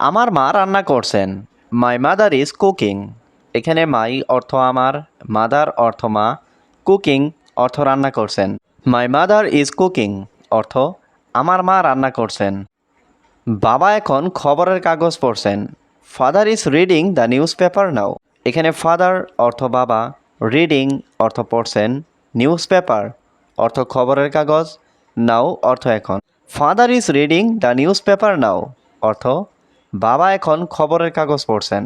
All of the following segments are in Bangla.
আমার মা রান্না করছেন। মাই মাদার ইজ কুকিং এখানে মাই অর্থ আমার মাদার অর্থ মা কুকিং অর্থ রান্না করছেন। মাই মাদার ইজ কুকিং অর্থ আমার মা রান্না করছেন। বাবা এখন খবরের কাগজ পড়ছেন। Father is reading the newspaper now এখানে ফাদার অর্থ বাবা রিডিং অর্থ পড়ছেন। নিউজ পেপার অর্থ খবরের কাগজ। নাও অর্থ এখন। Father is reading the newspaper now অর্থ বাবা এখন খবরের কাগজ পড়ছেন।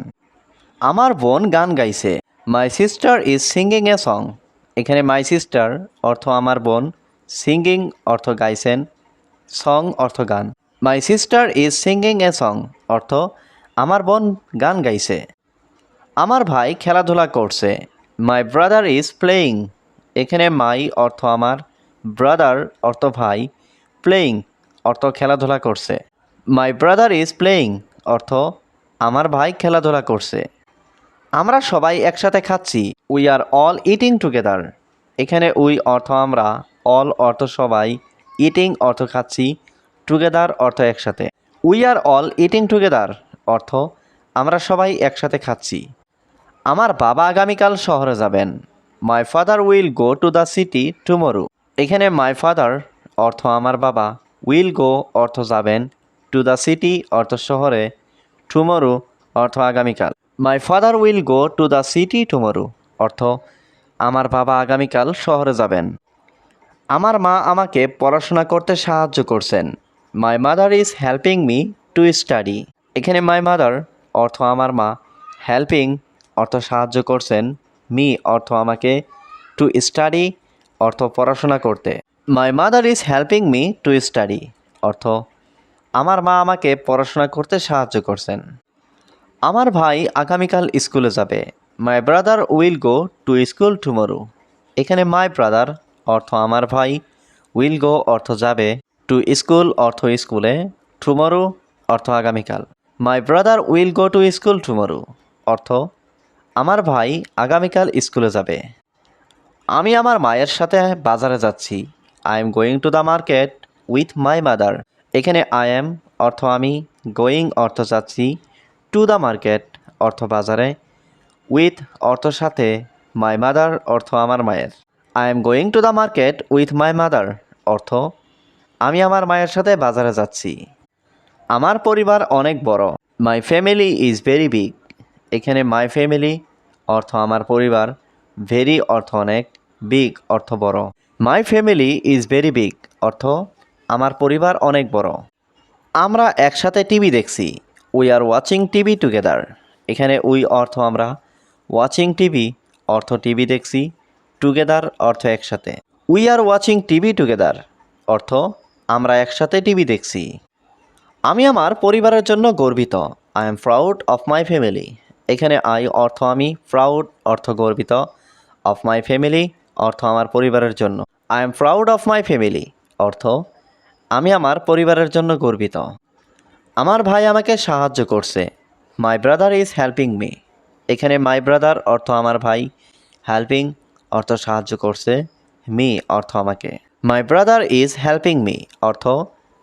আমার বোন গান গাইছে। My sister is singing a song এখানে মাই সিস্টার অর্থ আমার বোন সিঙ্গিং অর্থ গাইছেন সং অর্থ গান। My sister is singing a song অর্থ আমার বোন গান গাইছে। আমার ভাই খেলাধুলা করছে। মাই ব্রাদার ইজ প্লেয়িং এখানে মাই অর্থ আমার ব্রাদার অর্থ ভাই প্লেয়িং অর্থ খেলাধুলা করছে। মাই ব্রাদার ইজ প্লেয়িং অর্থ, আমার ভাই খেলাধুলা করছে। আমরা সবাই একসাথে খাচ্ছি। We are all eating together এখানে উই অর্থ আমরা অল অর্থ সবাই ইটিং অর্থ খাচ্ছি টুগেদার অর্থ একসাথে। We are all eating together অর্থ, আমরা সবাই একসাথে খাচ্ছি। আমার বাবা আগামীকাল শহরে যাবেন। My father will go to the city tomorrow এখানে মাই ফাদার অর্থ আমার বাবা উইল গো অর্থ যাবেন। টু দ্য সিটি অর্থ শহরে টুমরো অর্থ আগামীকাল। My father will go to the city tomorrow অর্থ আমার বাবা আগামীকাল শহরে যাবেন। আমার মা আমাকে পড়াশোনা করতে সাহায্য করছেন। My mother is helping me to study এখানে মাই মাদার অর্থ আমার মা হেল্পিং অর্থ সাহায্য করছেন। মি অর্থ আমাকে টু স্টাডি অর্থ পড়াশোনা করতে। My mother is helping me to study অর্থ আমার মা আমাকে পড়াশোনা করতে সাহায্য করছেন। আমার ভাই আগামীকাল স্কুলে যাবে। My brother will go to school tomorrow এখানে মাই ব্রাদার অর্থ আমার ভাই উইল গো অর্থ যাবে টু স্কুল অর্থ স্কুলে টুমরো অর্থ আগামীকাল। My brother will go to school tomorrow অর্থ, আমার ভাই আগামীকাল স্কুলে যাবে। আমি আমার মায়ের সাথে বাজারে যাচ্ছি। I am going to the market with my mother এখানে আই এম অর্থ আমি গোয়িং অর্থ যাচ্ছি টু দ্য মার্কেট অর্থ বাজারে উইথ অর্থ সাথে মাই মাদার অর্থ আমার মায়ের। I am going to the market with my mother অর্থ, আমি আমার মায়ের সাথে বাজারে যাচ্ছি। আমার পরিবার অনেক বড়। My family is very big এখানে মাই ফ্যামিলি অর্থ আমার পরিবার ভেরি অর্থ অনেক বিগ অর্থ বড়। My family is very big অর্থ আমার পরিবার অনেক বড়। আমরা একসাথে টিভি দেখছি। We are watching TV together এখানে উই অর্থ আমরা। ওয়াচিং টিভি অর্থ টিভি দেখছি। টুগেদার অর্থ একসাথে। We are watching TV together অর্থ আমরা একসাথে টিভি দেখছি। আমি আমার পরিবারের জন্য গর্বিত। I am proud of my family এখানে আই অর্থ আমি। প্রাউড অর্থ গর্বিত। অফ মাই ফ্যামিলি অর্থ আমার পরিবারের জন্য। I am proud of my family অর্থ আমি আমার পরিবারের জন্য গর্বিত। আমার ভাই আমাকে সাহায্য করছে। My brother is helping me এখানে মাই ব্রাদার অর্থ আমার ভাই। হেল্পিং অর্থ সাহায্য করছে। মি অর্থ আমাকে। My brother is helping me অর্থ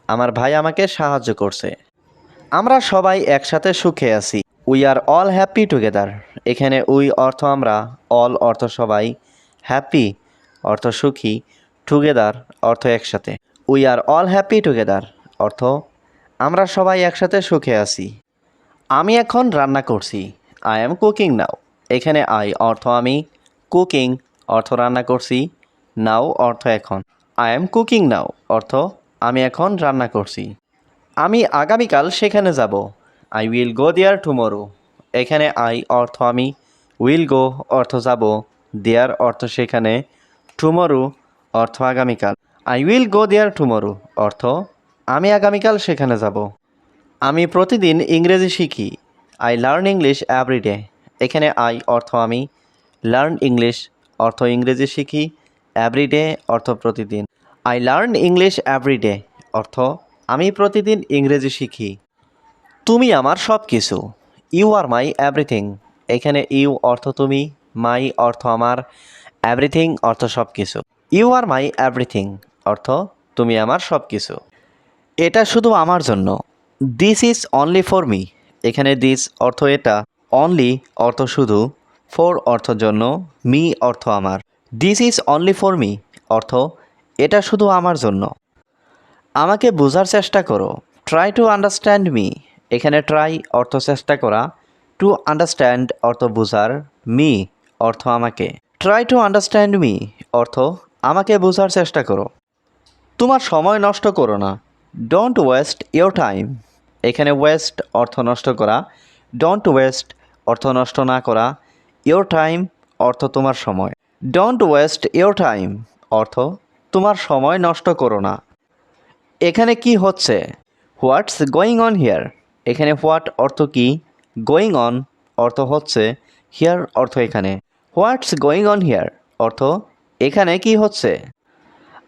আমার ভাই আমাকে সাহায্য করছে। আমরা সবাই একসাথে সুখে আছি। We are all happy together এখানে উই অর্থ আমরা অল অর্থ সবাই হ্যাপি অর্থ সুখী টুগেদার অর্থ একসাথে। We are all happy together অর্থ, আমরা সবাই একসাথে সুখে আছি। আমি এখন রান্না করছি আই এম কুকিং নাও এখানে আই অর্থ আমি কুকিং অর্থ রান্না করছি নাও অর্থ এখন। আই এম কুকিং নাও অর্থ, আমি এখন রান্না করছি। আমি আগামীকাল সেখানে যাব। I will go there tomorrow এখানে আই অর্থ আমি উইল গো অর্থ যাব। দেয়ার অর্থ সেখানে। টুমোরো অর্থ আগামীকাল। I will go there tomorrow অর্থ, আমি আগামীকাল সেখানে যাব। আমি প্রতিদিন ইংরেজি শিখি। আই লার্ন ইংলিশ এভরিডে এখানে আই অর্থ আমি। লার্ন ইংলিশ অর্থ ইংরেজি শিখি এভরিডে অর্থ প্রতিদিন। আই লার্ন ইংলিশ এভরিডে অর্থ আমি প্রতিদিন ইংরেজি শিখি। তুমি আমার সব কিছু ইউ আর মাই এভরিথিং এখানে ইউ অর্থ তুমি। মাই অর্থ আমার। এভরিথিং অর্থ সব কিছু ইউ আর মাই এভরিথিং অর্থ, তুমি আমার সব কিছু এটা শুধু আমার জন্য। This is only for me এখানে দিস অর্থ এটা। অনলি অর্থ শুধু। ফর অর্থ জন্য মি অর্থ আমার। This is only for me অর্থ, এটা শুধু আমার জন্য। আমাকে বোঝার চেষ্টা করো। ট্রাই টু আন্ডারস্ট্যান্ড মি এখানে ট্রাই অর্থ চেষ্টা করা। টু আন্ডারস্ট্যান্ড অর্থ বোঝার। মি অর্থ আমাকে। ট্রাই টু আন্ডারস্ট্যান্ড মি অর্থ, আমাকে বোঝার চেষ্টা করো। তোমার সময় নষ্ট করো না। ডোন্ট ওয়েস্ট ইয়োর টাইম এখানে ওয়েস্ট অর্থ নষ্ট করা। ডোন্ট ওয়েস্ট অর্থ নষ্ট না করা। ইয়োর টাইম অর্থ তোমার সময়। ডোন্ট ওয়েস্ট ইয়োর টাইম অর্থ তোমার সময় নষ্ট করো না। এখানে কি হচ্ছে? হোয়াটস গোয়িং অন হিয়ার এখানে হোয়াট অর্থ কি? গোয়িং অন অর্থ হচ্ছে হিয়ার অর্থ এখানে। হোয়াটস গোয়িং অন হিয়ার অর্থ এখানে কি হচ্ছে?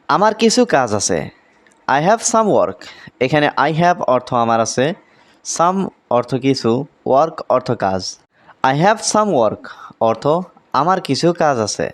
আমার কিছু কাজ আছে। আই হ্যাভ সাম ওয়ার্ক এখানে আই হ্যাভ অর্থ আমার আছে। সাম অর্থ কিছু ওয়ার্ক অর্থ কাজ। আই হ্যাভ সাম ওয়ার্ক অর্থ আমার কিছু কাজ আছে।